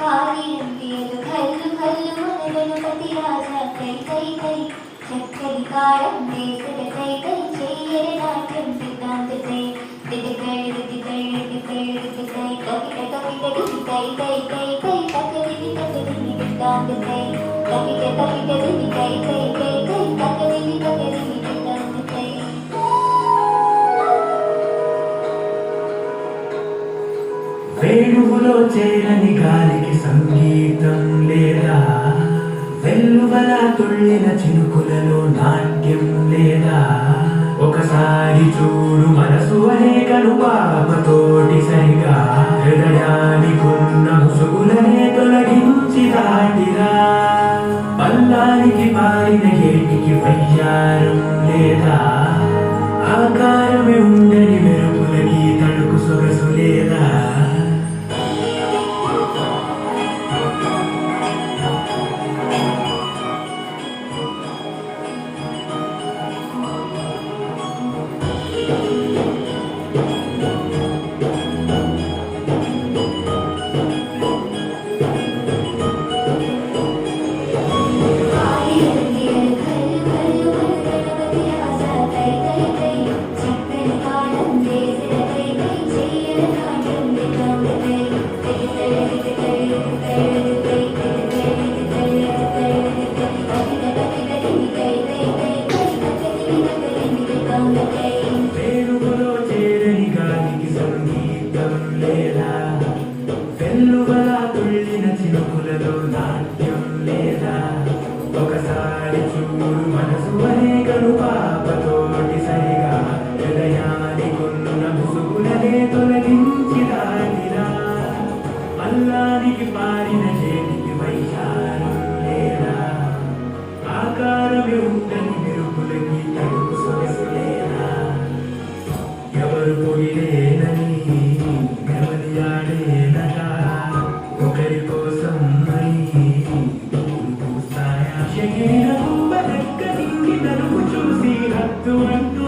కాళీయంతియలు కల్లు కల్లు మన గణపతి రాజా కై కై కై. చక్కని కారం వేసల కై కై చెయ్యరి నాట్యం సిద్ధాంత కై. దిదికై దిదికై దిదికై దిదికై కవిత కవిత దిదికై కై కై కై తకదిది తకదిది సిద్ధాంత కై. కవిత వేణువులో చేరని గాలికి సంగీతం లేదా? వెల్లువల తుళ్ళిన చినుకులలో నాట్యం లేదా? ఒకసారి చూడు మనసు అనే కనుపాపతోటి సరిగా. హృదయానికున్న ముసుగులనే తొలగించి దాటిరా. పల్లానికి పారిన ఏటికి వయ్యారం లేదా? ఆకారమే ఉండని మెరుపులకి తడుకు సొగసు లేదా? సంగీతం లేదా? వెల్లువల తుళ్ళిన చినుకులలో నాట్యం లేదా? ఒకసారి చూడు మనసు అనే కనుపాపతోటి సరిగా హృదయానికున్న ముసుగులనే తొలగించి దాటిరా అల్లానికి పారిన శరీరం చూసి హద్దు అంటూ